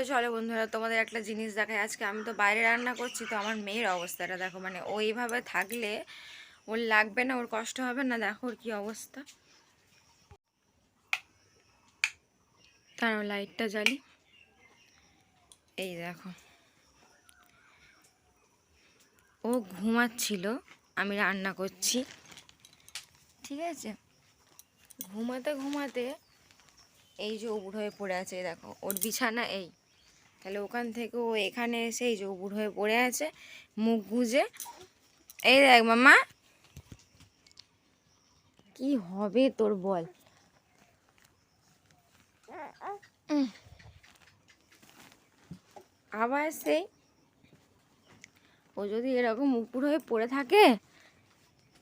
তো চলো বন্ধুরা, তোমাদের একটা জিনিস দেখায় আজকে আমি তো বাইরে রান্না করছি, তো আমার মেয়ের অবস্থাটা দেখো। মানে ওইভাবে থাকলে ওর লাগবে না, ওর কষ্ট হবে না, দেখো ওর কী অবস্থা। তারও লাইটটা জ্বালি। এই দেখো। ও ঘুমাচ্ছিল, আমি রান্না করছি। ঠিক আছে? ঘুমাতে ঘুমাতে এই যে উবুড় হয়ে পড়ে আছে দেখো। ওর বিছানা এই। তাহলে ওখান থেকে ও এখানে এসে এই উবুড় হয়ে পড়ে আছে, মুখ গুজে। এই দেখ মামা। কি হবে তোর বল? আবার সেই। ও যদি এরকম উপর হয়ে পড়ে থাকে,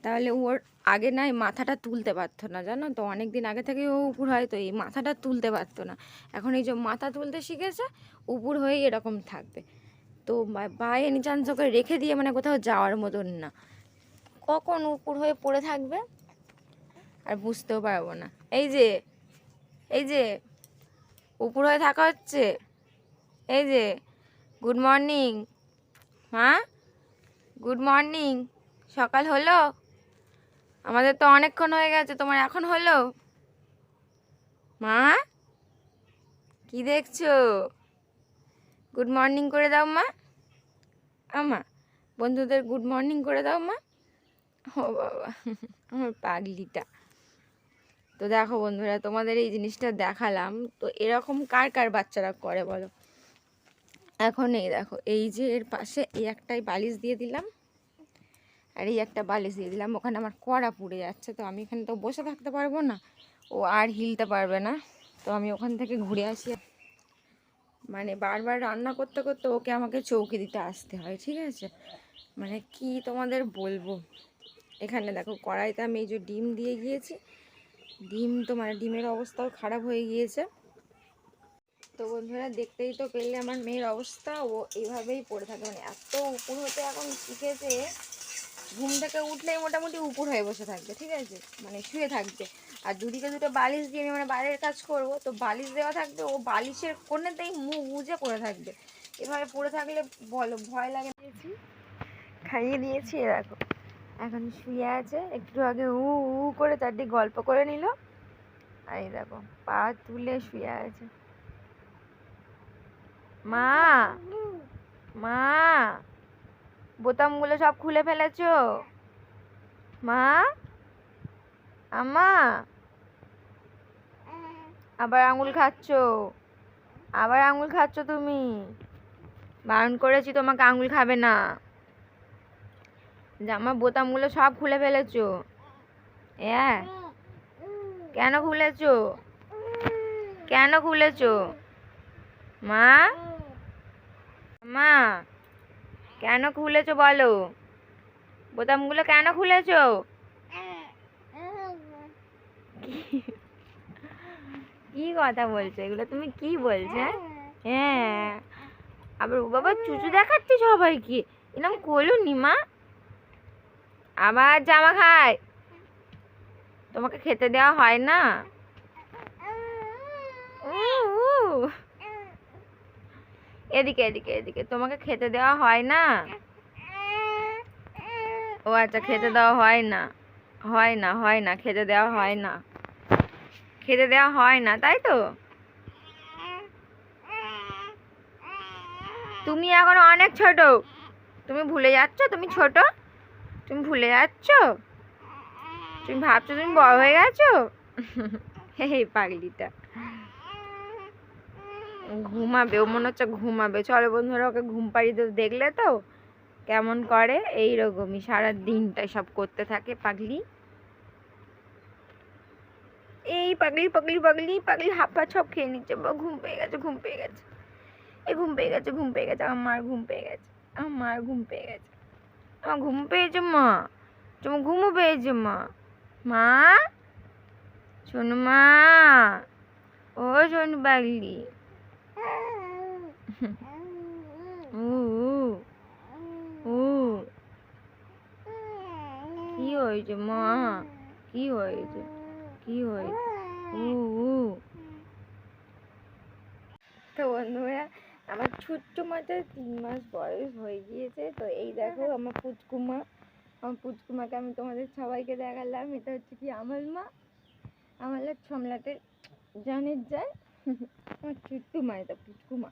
তাহলে ওর আগে নাই মাথাটা তুলতে পারতো না, জানো তো? অনেক দিন আগে থেকে ও উপর হয় তো এই মাথাটা তুলতে পারতো না। এখন এই যে মাথা তুলতে শিখেছে, উপর হয়ে এরকম থাকবে। তো বাই এনি চান্স ওকে রেখে দিয়ে মানে কোথাও যাওয়ার মতন না। কখন উপর হয়ে পড়ে থাকবে আর বুঝতেও পারব না। এই যে এই যে, উপর হয়ে থাকা হচ্ছে। এই যে গুড মর্নিং হ্যাঁ গুড মর্নিং সকাল হলো? আমাদের তো অনেকক্ষণ হয়ে গেছে, তোমার এখন হলো? মা? কি দেখছ? গুড মর্নিং করে দাও মা। আমা বন্ধুদের গুড মর্নিং করে দাও মা। ও বাবা, আমার পাগলিটা। তো দেখো বন্ধুরা, তোমাদের এই জিনিসটা দেখালাম। তো এরকম কার কার বাচ্চারা করে বলো? এখন এই দেখো, এই যে এর পাশে এই একটাই বালিশ দিয়ে দিলাম। আর এই একটা বালিশ দিয়ে দিলাম, ওখানে আমার কড়া পুড়ে যাচ্ছে, তো আমি এখানে তো বসে থাকতে পারব না। ও আর হিলতে পারবে না, তো আমি ওখান থেকে ঘুরে আসি। মানে বারবার রান্না করতে করতে ওকে আমাকে চৌকি দিতে আসতে হয়, ঠিক আছে? মানে কি তোমাদের বলব? এখানে দেখো, কড়াইতে আমি এই যে ডিম দিয়ে গিয়েছি, ডিম তো মানে ডিমের অবস্থাও খারাপ হয়ে গিয়েছে। তো বন্ধুরা, দেখতেই তো পেলে আমার মেয়ের অবস্থা, ও এইভাবেই পড়ে থাকে। মানে এত উপর হতে এখন শিখেছে ঘুম থেকে উঠলেই মোটামুটি উপর হয়ে বসে থাকবে, ঠিক আছে? মানে শুয়ে থাকবে। আর দুদিকে দুটো বালিশ দিয়ে মানে বাইরের কাজ করব, তো বালিশ দেওয়া থাকবে, ও বালিশের কোণেতেই মুখ বুঝে পড়ে থাকবে। এভাবে পড়ে থাকলে বলো, ভয় লাগে? দিয়েছি, খাইয়ে দিয়েছি, এ দেখো। এখন শুয়ে আছে, একটু আগে উ উ করে তার চারটি গল্প করে নিল। আর এই দেখো, পা তুলে শুয়ে আছে। মা! মা! বোতামগুলো সব খুলে ফেলেছো? মা? আমা আবার আঙুল খাচ্ছো? আবার আঙুল খাচ্ছো তুমি? বারণ করেছি তোমাকে আঙুল খাবে না। জামার বোতামগুলো সব খুলে ফেলেছ? হ্যাঁ কেন খুলেছ? কেন খুলেছ? মা? মা? কেন খুলেছো বলো? বোতামগুলো কেন খুলেছো? কি কথা বলছো? এগুলো তুমি কি বলছো হ্যাঁ? হ্যাঁ। আবার বাবা চুচু দেখাচ্ছে সবাইকে। এরকম করল মা। আবার জামা খায়। তোমাকে খেতে দেওয়া হয় না। এদিকে এদিকে এদিকে। তোমাকে খেতে দেওয়া হয় না? ও আচ্ছা খেতে দেওয়া হয় না। হয় না হয় না, খেতে দেওয়া হয় না। খেতে দেওয়া হয় না, তাই তো? তুমি এখন অনেক ছোট। তুমি ভুলে যাচ্ছ? তুমি ছোট? তুমি ভুলে যাচ্ছ? তুমি ভাবছ তুমি বড় হয়ে গেছো? হে পাগলিটা। ঘুমাবে, ও মনে হচ্ছে ঘুমাবে। চলো বন্ধুরা, ওকে ঘুম পাড়িয়ে দিয়ে দেখলে তো? কেমন করে? এই রকমই সারা দিনটা সব করতে থাকে পাগলি। এই পাগলি পাগলি পাগলি পাগলি হাফ পা সব খেয়ে নিচ্ছে। বা, ঘুম পেয়ে গেছে, ঘুম পেয়ে গেছে। এই ঘুম পেয়ে গেছে, ঘুম পেয়ে গেছে, আমার মার ঘুম পেয়ে গেছে, আমার মার ঘুম পেয়ে গেছে। আমার ঘুম পেয়েছে, মা। তোমার ঘুমও পেয়েছে, মা। মা? শোনো, মা। ও, শোনো, পাগলি। কি হয়েছে মা কি হয়েছে কি হয়েছে তো বন্ধুরা, আমার ছোট্ট মাটার তিন মাস বয়স হয়ে গিয়েছে। তো এই দেখো, আমার পুচকুমা। আমার পুচকুমাকে আমি তোমাদের সবাইকে দেখালাম। এটা হচ্ছে কি আমার মা? আমার লাগ জানের যায় আমার ছোট্ট মা এটা পুচকুমা।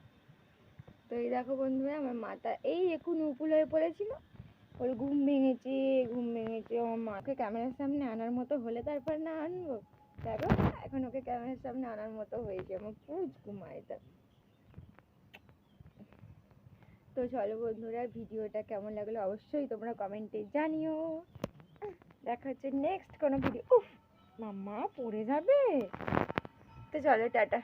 তো এই দেখো বন্ধুরা, আমার মাথা, এই এখন উকুল হয়ে পড়েছিল। ওর ঘুম ভেঙেছে ঘুম ভেঙেছে। আমার মাকে ক্যামেরার সামনে আনার মতো হলে তারপর না আনব। দেখো, এখন ওকে ক্যামেরার সামনে আনার মতো হয়েছে। আমার পুচকুমা এটা তো চলো বন্ধুরা, ভিডিওটা কেমন লাগল অবশ্যই তোমরা কমেন্টে জানিও। দেখা হচ্ছে নেক্সট কোনো ভিডিও উফ, মাম্মা পড়ে যাবে। তো চলো, টাটা।